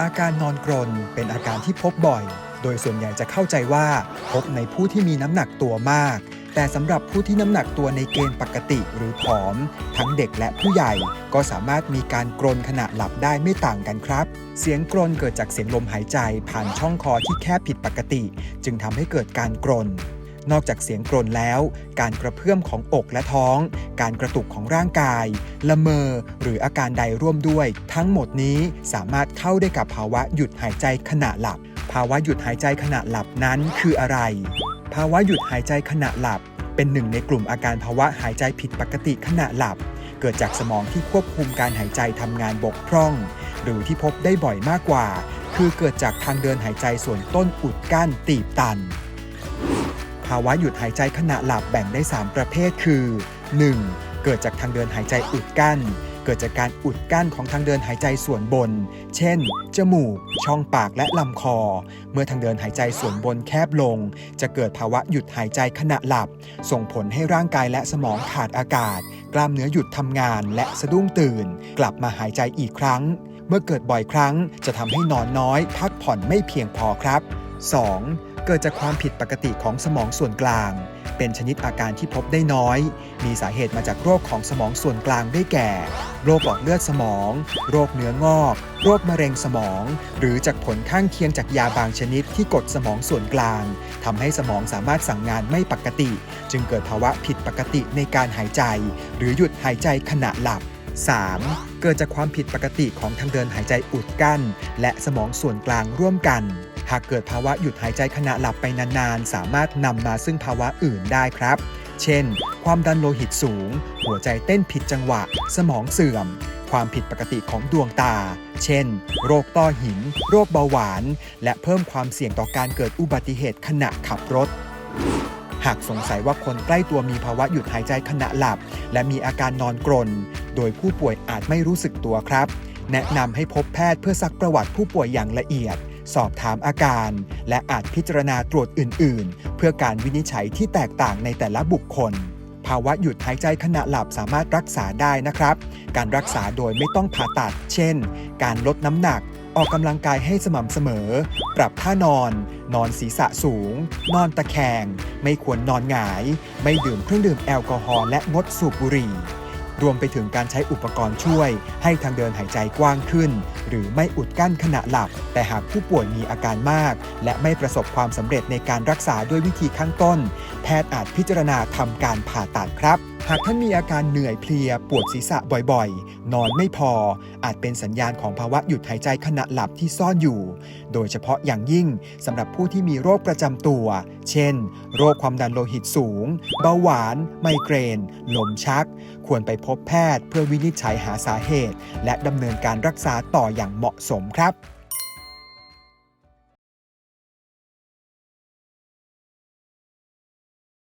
อาการนอนกรนเป็นอาการที่พบบ่อย โดยส่วนใหญ่จะเข้าใจว่า พบในผู้ที่มีน้ำหนักตัวมาก แต่สำหรับผู้ที่น้ำหนักตัวในเกณฑ์ปกติหรือผอม ทั้งเด็กและผู้ใหญ่ก็สามารถมีการกรนขณะหลับได้ไม่ต่างกันครับ เสียงกรนเกิดจากเสียงลมหายใจผ่านช่องคอที่แคบผิดปกติ จึงทำให้เกิดการกรน นอกจากเสียงกรนแล้ว การกระเพื่อมของอกและท้อง การกระตุกของร่างกาย ละเมอ หรืออาการใดร่วมด้วย ทั้งหมดนี้สามารถเข้าได้กับภาวะหยุดหายใจขณะหลับ ภาวะหยุดหายใจขณะหลับนั้นคืออะไร ภาวะหยุดหายใจขณะหลับ เป็นหนึ่งในกลุ่มอาการภาวะหายใจผิดปกติขณะหลับ เกิดจากสมองที่ควบคุมการหายใจทำงานบกพร่อง หรือที่พบได้บ่อยมากกว่า คือเกิดจากทางเดินหายใจส่วนต้นอุดกั้นตีบตัน ภาวะหยุดหายใจขณะหลับแบ่งได้ 3 ประเภทคือ 1. เกิดจากทางเดินหายใจอุดกั้น เกิดจากการอุดกั้นของทางเดินหายใจส่วนบน เช่น จมูก ช่องปากและลำคอ เมื่อทางเดินหายใจส่วนบนแคบลง จะเกิดภาวะหยุดหายใจขณะหลับ ส่งผลให้ร่างกายและสมองขาดอากาศ กล้ามเนื้อหยุดทำงานและสะดุ้งตื่น กลับมาหายใจอีกครั้ง เมื่อเกิดบ่อยครั้งจะทำให้นอนน้อย พักผ่อนไม่เพียงพอครับ 2. เกิดจากความผิดปกติของสมองส่วนกลาง เป็นชนิดอาการที่พบได้น้อย มีสาเหตุมาจากโรคของสมองส่วนกลางได้แก่ โรคหลอดเลือดสมอง โรคเนื้องอก โรคมะเร็งสมอง หรือจากผลข้างเคียงจากยาบางชนิดที่กดสมองส่วนกลางทำให้สมองสามารถสั่งงานไม่ปกติ จึงเกิดภาวะผิดปกติในการหายใจ หรือหยุดหายใจขณะหลับ 3. เกิดจากความผิดปกติของทางเดินหายใจอุดกั้น และสมองส่วนกลางร่วมกัน หากเกิดภาวะหยุดหายใจขณะหลับไปนานๆ สามารถนำมาซึ่งภาวะอื่นได้ครับ เช่น ความดันโลหิตสูง หัวใจเต้นผิดจังหวะ สมองเสื่อม ความผิดปกติของดวงตา เช่น โรคต้อหิน โรคเบาหวาน และเพิ่มความเสี่ยงต่อการเกิดอุบัติเหตุขณะขับรถหากสงสัยว่าคนใกล้ตัวมีภาวะหยุดหายใจขณะหลับ และมีอาการนอนกรน โดยผู้ป่วยอาจไม่รู้สึกตัวครับ แนะนำให้พบแพทย์เพื่อซักประวัติผู้ป่วยอย่างละเอียด สอบถามอาการ และอาจพิจารณาตรวจอื่น ๆ เพื่อการวินิจฉัยที่แตกต่างในแต่ละบุคคล ภาวะหยุดหายใจขณะหลับสามารถรักษาได้นะครับ การรักษาโดยไม่ต้องผ่าตัด เช่น การลดน้ำหนัก ออกกำลังกายให้สม่ำเสมอ ปรับท่านอน นอนศีรษะสูง นอนตะแคง ไม่ควรนอนหงาย ไม่ดื่มเครื่องดื่มแอลกอฮอล์และงดสูบบุหรี่ รวมไปถึงการใช้อุปกรณ์ช่วย ให้ทางเดินหายใจกว้างขึ้น หรือไม่อุดกั้นขณะหลับ แต่หากผู้ป่วยมีอาการมาก และไม่ประสบความสำเร็จในการรักษาด้วยวิธีข้างต้น แพทย์อาจพิจารณาทำการผ่าตัดครับหากท่านมีอาการเหนื่อยเพลียปวดศีรษะบ่อยๆ นอนไม่พอ อาจเป็นสัญญาณของภาวะหยุดหายใจขณะหลับที่ซ่อนอยู่ โดยเฉพาะอย่างยิ่งสำหรับผู้ที่มีโรคประจำตัว เช่น โรคความดันโลหิตสูง เบาหวาน ไมเกรน ลมชัก ควรไปพบแพทย์ เพื่อวินิจฉัยหาสาเหตุ และดำเนินการรักษาต่ออย่างเหมาะสมครับ